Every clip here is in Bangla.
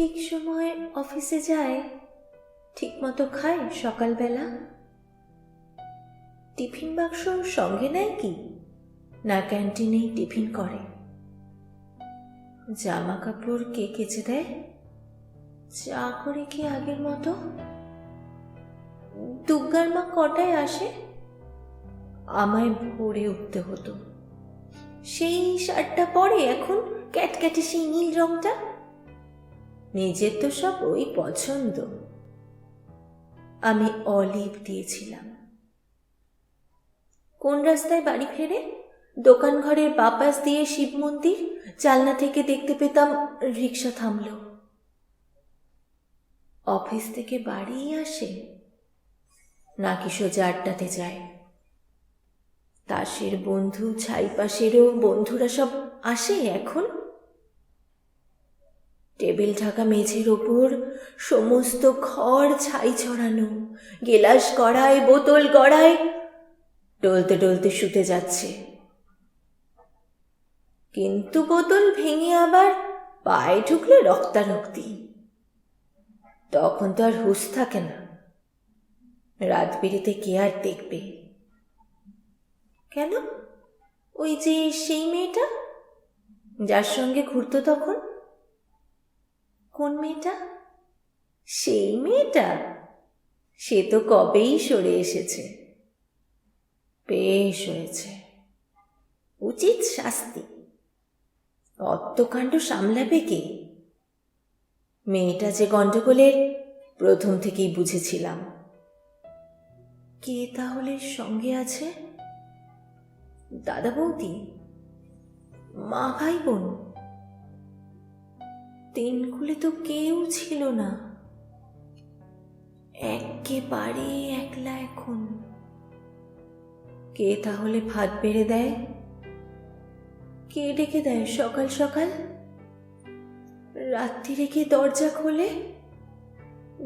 ঠিক সময় অফিসে যায় ঠিক মতো খায় সকালবেলা? টিফিন বাক্স সঙ্গে নেয় কি? না ক্যান্টিনেই টিফিন করে? জামা কাপড় কে কেচে দেয়? চা করে কি আগের মতো? দুর্গার মা কটায় আসে? আমায় ভোরে উঠতে হতো। সেই শার্টটা পরে এখন ক্যাটক্যাটে সেই নীল রংটা নিজের তো সব ওই পছন্দ। আমি অলিভ দিয়েছিলাম। কোন রাস্তায় বাড়ি ফেরে? দোকান ঘরের বাপাস দিয়ে শিব মন্দির? জালনা থেকে দেখতে পেতাম রিক্সা থামল। অফিস থেকে বাড়ি আসে। নাকি সোজা আড্ডাতে যায়। তাসের বন্ধু, ছাইপাশেরও বন্ধুরা সব আসে এখন? টেবিল ঢাকা মেঝের ওপর সমস্ত খড় ছাই ছড়ানো, গেলাস গড়ায়, বোতল গড়ায় ডলতে ডলতে শুতে যাচ্ছে। কিন্তু বোতল ভেঙে আবার পায়ে ঢুকলে রক্তারক্তি। তখন তো আর হুঁশ থাকে না। রাত বেরিতে কে আর দেখবে? কেন? ওই যে সেই মেয়েটা? যার সঙ্গে ঘুরতো তখন? কোন মেয়েটা? সেই মেয়েটা? সে তো কবেই সরে এসেছে। বেশ হয়েছে। উচিত শাস্তি। অত্তকাণ্ড সামলাবে কে? মেয়েটা যে গণ্ডগোলের প্রথম থেকেই বুঝেছিলাম। কে তাহলে সঙ্গে আছে? দাদা বৌদি মা ভাই বোন? তিনকুলে তো কেউ ছিল না। একেবারে একলা এখন। কে তাহলে ভাত বেড়ে দেয়? কে ডেকে দেয় সকাল সকাল? রাত্রি রেখে দরজা খোলে?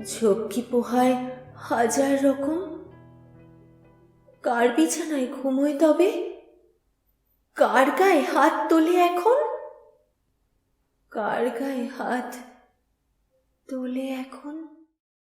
ঝক্কি পোহায় হাজার রকম। কার বিছানায় ঘুমোয় তবে? কার গায়ে হাত তোলে এখন? কার গায়ে হাত তোলে এখন